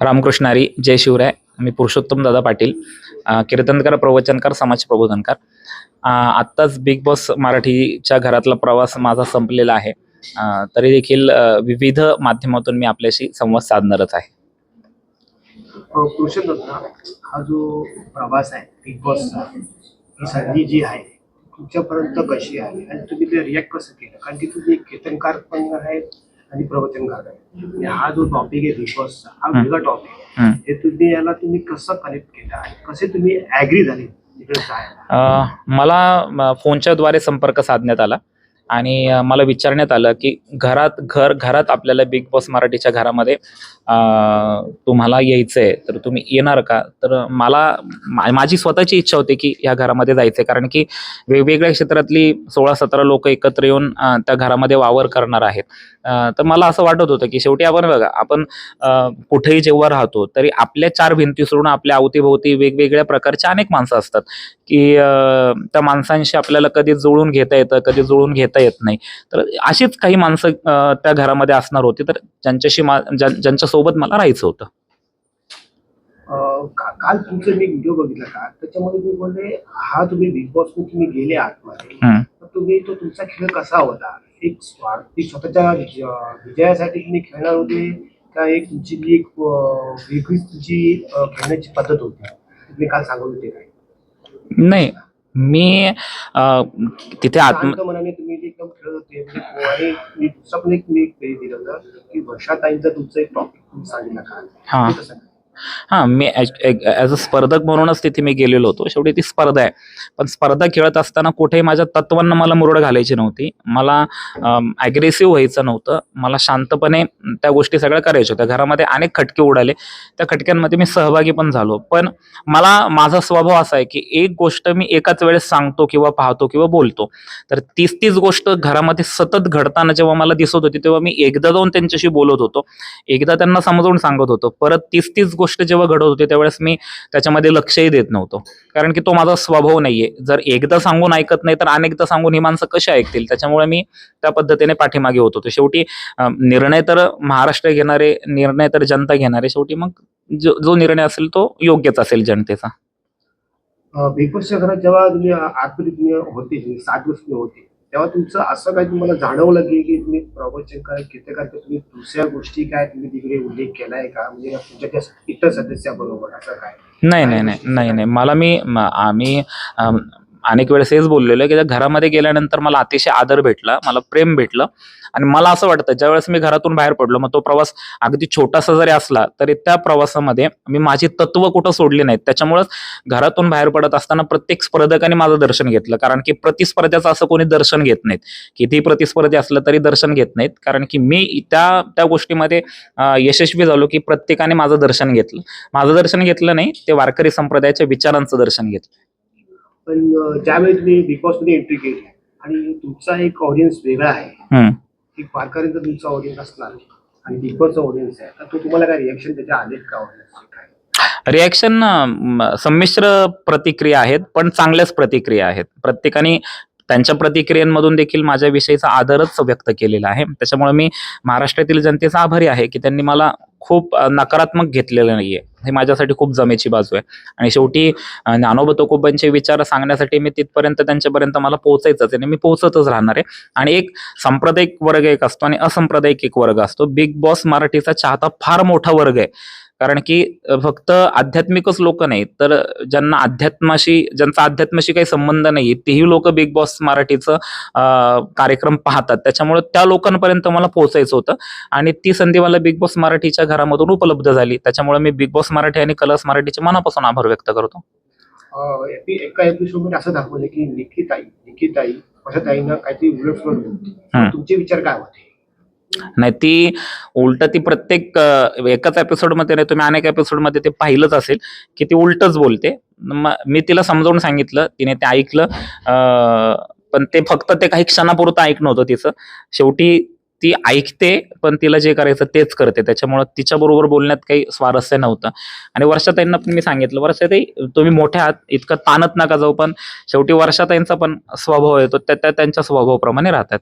रामकृष्णारी जय शिवराय मी पुरुषोत्तम दादा पाटील अ, कीर्तनकार प्रवचनकार समाज प्रबोधनकार. आत्ताच बिग बॉस मराठीच्या घरातला प्रवास माझा संपलेला आहे. तरी देखील विविध माध्यमातून मी आपल्याशी संवाद साधणारच आहे. पुरुषोत्तम हा जो प्रवास आहे बिग बॉसचा ही संधी जी आहे तुमच्यापर्यंत कशी आहे आणि तुम्ही ते रिॲक्ट कसं केलं? कारण की तुम्ही कीर्तनकार पण आहे आणि प्रवचनकार आहे आणि हा जो टॉपिक आहे बिग बॉसचा हा. वेगळा टॉपिक आहे. हे तुम्ही याला तुम्ही कसं कनेक्ट केलं आणि कसे तुम्ही ऍग्री झाले मला फोनच्या द्वारे संपर्क साधण्यात आला आणि मला विचारण्यात आलं की घरात घर घरात आपल्याला बिग बॉस मराठीच्या घरामध्ये तुम्हाला यायचं आहे तर तुम्ही येणार का? तर मला मा- माझी स्वतःची इच्छा होती की या घरामध्ये जायचं कारण की वेगवेगळ्या क्षेत्रातली सोळा सतरा लोक एकत्र येऊन त्या घरामध्ये वावर करणार आहेत. तर मला असं वाटत होतं की शेवटी आपण बघा आपण कुठेही जेव्हा राहतो तरी आपल्या चार भिंती सोडून आपल्या अवतीभोवती वेगवेगळ्या प्रकारचे अनेक माणसं असतात. की त्या माणसांशी आपल्याला कधी जुळून घेता येतं कधी जुळून घेता येत नाही. तर अशीच काही माणसं त्या घरामध्ये असणार होती. तर ज्यांच्याशी मा ज्यां- ज्यांच्यासोबत मला राहायचं होतं. काल तुमचं मी व्हिडिओ बघितला का? त्याच्यामध्ये मी बोलले हा तुम्ही बिग बॉस तुम्ही गेले आतमध्ये. तुम्ही तो तुमचा खेळ कसा होता? एक स्वार्थी स्वतःच्या विजय- विजयासाठी तुम्ही खेळणार होते का एक तुमची जी एक वेगळीच तुमची खेळण्याची पद्धत होती? तुम्ही काल सांगत होते काय? नाही. मी तिथे आत्म एकदम खेळत होते म्हणजे आणि मी दुसरा पण एक मी दिलं होतं की वर्षाताईंचं तुमचं एक टॉपिक तुम्ही सांगितलं का हा. हां मी ॲज अ स्पर्धक म्हणूनच तिथे मी गेलेलो होतो. शेवटी ती स्पर्धा आहे. पण स्पर्धा खेळत असताना कुठेही माझ्या तत्वांना मला मुरड घालायची नव्हती. मला ॲग्रेसिव्ह व्हायचं नव्हतं. मला शांतपणे त्या गोष्टी सगळ्या करायच्या होत्या. घरामध्ये अनेक खटके उडाले. त्या खटक्यांमध्ये मी सहभागी पण झालो. पण मला माझा स्वभाव असा आहे की एक गोष्ट मी एकाच वेळेस सांगतो किंवा पाहतो किंवा बोलतो. तर तीच तीच गोष्ट घरामध्ये सतत घडताना जेव्हा मला दिसत होती तेव्हा मी एकदा जाऊन त्यांच्याशी बोलत होतो. एकदा त्यांना समजावून सांगत होतो. परत तीच तीच गोष्ट जेव्हा घडत होती त्यावेळेस मी त्याच्यामध्ये लक्षही देत नव्हतो. कारण की तो माझा स्वभाव नाहीये. जर एकदा सांगून ऐकत नाही तर अनेकदा सांगून ही माणसं कशी ऐकतील? त्याच्यामुळे मी त्या पद्धतीने पाठीमागे होत होतो. शेवटी निर्णय तर महाराष्ट्र घेणारे निर्णय तर जनता घेणारे. शेवटी मग जो जो निर्णय असेल तो योग्यच असेल जनतेचा. बिग बॉसच्या घरात जेव्हा तुम्ही आतमध्ये तुम्ही होते सात वर्ष होते तेव्हा तुमचं असं काय तुम्हाला जाणवलं की की तुम्ही प्रवचन काय तुम्ही दुसऱ्या गोष्टी काय तुम्ही तिकडे उल्लेख केलाय का? म्हणजे तुमच्या त्या इतर सदस्याबरोबर असं काय? नाही नाही नाही नाही नाही. मला मी आम्ही अनेक वेळेस हेच बोललेलो की घरामध्ये गेल्यानंतर मला अतिशय आदर भेटला मला प्रेम भेटलं आणि मला असं वाटतं ज्या वेळेस मी घरातून बाहेर पडलो मग तो प्रवास अगदी छोटासा जरी असला तरी त्या प्रवासामध्ये मी माझी तत्व कुठं सोडली नाहीत. त्याच्यामुळेच घरातून बाहेर पडत असताना प्रत्येक स्पर्धकाने माझं दर्शन घेतलं कारण की प्रतिस्पर्ध्याचं असं कोणी दर्शन घेत नाहीत. किती प्रतिस्पर्धी असलं तरी दर्शन घेत नाहीत कारण की मी त्या त्या गोष्टीमध्ये यशस्वी झालो की प्रत्येकाने माझं दर्शन घेतलं. माझं दर्शन घेतलं नाही ते वारकरी संप्रदायाच्या विचारांचं दर्शन घेतलं. पण ज्यावेळी तुम्ही बिग बॉसमध्ये एंट्री केली आणि तुमचा एक ऑडियन्स वेगळा आहे. एक वारकऱ्यांचा तुमचा ऑडियन्स असणार आणि बिग बॉसचा ऑडियन्स आहे तर तो तुम्हाला काय रिएक्शन त्याच्या आलेत का ऑडियन्स काय? रिॲक्शन संमिश्र प्रतिक्रिया आहेत पण चांगल्याच प्रतिक्रिया आहेत. प्रत्येकाने त्यांच्या प्रतिक्रियांमधून देखील माझ्याविषयीचा आदरच व्यक्त केलेला आहे. त्याच्यामुळे मी महाराष्ट्रातील जनतेचा आभारी आहे की त्यांनी मला खूप नकारात्मक घेतलेलं नाहीये. हे माझ्यासाठी खूप जमेची बाजू आहे. आणि शेवटी ज्ञानोबा तुकोबांचे विचार सांगण्यासाठी मी तिथपर्यंत त्यांच्यापर्यंत मला पोहोचायचंच आहे. आणि मी पोहोचतच राहणार आहे. आणि एक सांप्रदायिक वर्ग एक असतो आणि असंप्रदायिक एक वर्ग असतो. बिग बॉस मराठीचा चाहता फार मोठा वर्ग आहे. कारण की फक्त आध्यात्मिकच लोक नाहीत तर ज्यांना अध्यात्माशी ज्यांचा अध्यात्माशी काही संबंध नाही तेही लोक बिग बॉस मराठीचं कार्यक्रम पाहतात. त्याच्यामुळे त्या लोकांपर्यंत मला पोहोचायचं होतं आणि ती संधी मला बिग बॉस मराठीच्या घरामधून उपलब्ध झाली. त्याच्यामुळे मी बिग बॉस मराठी आणि कलर्स मराठीचे मनापासून आभार व्यक्त करतो. एका एपिसोडमध्ये असं दाखवलं की निकिताई निकिताई अशा ताईंना काहीतरी. तुमचे विचार काय होते? नाही ती उलट ती प्रत्येक एकाच एपिसोडमध्ये नाही तुम्ही अनेक एपिसोडमध्ये ते पाहिलंच असेल की ती उलटच बोलते. मी तिला समजावून सांगितलं तिने ते ऐकलं पण ते फक्त ते काही क्षणापुरतं ऐकणं होतं तिचं. शेवटी ती ऐकते पण तिला जे करायचं तेच करते. त्याच्यामुळं तिच्याबरोबर बोलण्यात काही स्वारस्य नव्हतं. आणि वर्षाताईंना पण मी सांगितलं वर्षाताई तुम्ही मोठ्या आहात इतकं ताणत नका जाऊ पण शेवटी वर्षाताईंचा पण स्वभाव येतो त्या त्यांच्या स्वभावाप्रमाणे राहतात.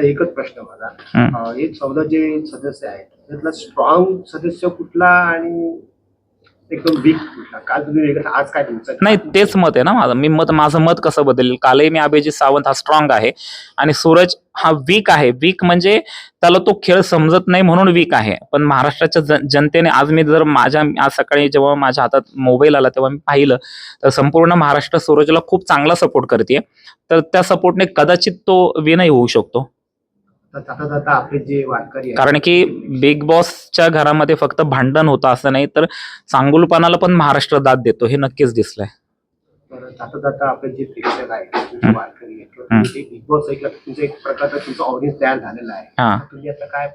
आता एकच प्रश्न माझा. हे. चौदा जे सदस्य आहेत. त्यातला स्ट्रॉंग सदस्य कुठला आणि एकदम वीक कुठला? काल तुम्ही वेगळं आज काय तुमचं? नाही तेच मत आहे ना माझं. मी मत माझं मत कसं बदलेल? कालही मी अभिजित सावंत हा स्ट्रॉंग आहे आणि सूरज हा वीक आहे. वीक म्हणजे त्याला तो खेळ समजत नाही म्हणून वीक आहे. पण महाराष्ट्राच्या जन- जनतेने आज मी जर माझ्या आज सकाळी जेव्हा माझ्या हातात मोबाईल आला तेव्हा मी पाहिलं तर संपूर्ण महाराष्ट्र सूरजला खूप चांगला सपोर्ट करते तर त्या सपोर्टने कदाचित तो विनय होऊ शकतो. जाता जाता आपले जे वारकरी आहेत. कारण की बिग बॉसच्या घरामध्ये फक्त भांडण होतं असं नाही तर चांगुलपणाला पण महाराष्ट्र दाद देतो हे नक्कीच दिसलंय. तर जाता जाता आपले जे प्रेक्षक आहेत वारकरी बिग बॉस तुमचं एक प्रकारचा तुमचा ऑडियन्स तयार झालेला आहे तर तुम्ही आता काय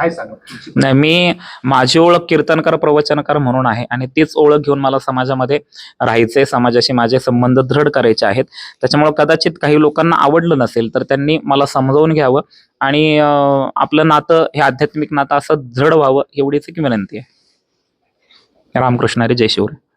काय सांगा नाही मी माझी ओळख कीर्तनकार प्रवचनकार म्हणून आहे आणि तीच ओळख घेऊन मला समाजामध्ये राहायचंय. समाजाशी माझे संबंध दृढ करायचे आहेत. त्याच्यामुळे कदाचित काही लोकांना आवडलं नसेल तर त्यांनी मला समजावून घ्यावं आणि आपलं नातं हे आध्यात्मिक नातं असं दृढ व्हावं एवढीच एक विनंती आहे. रामकृष्ण हरी जय शिवराय.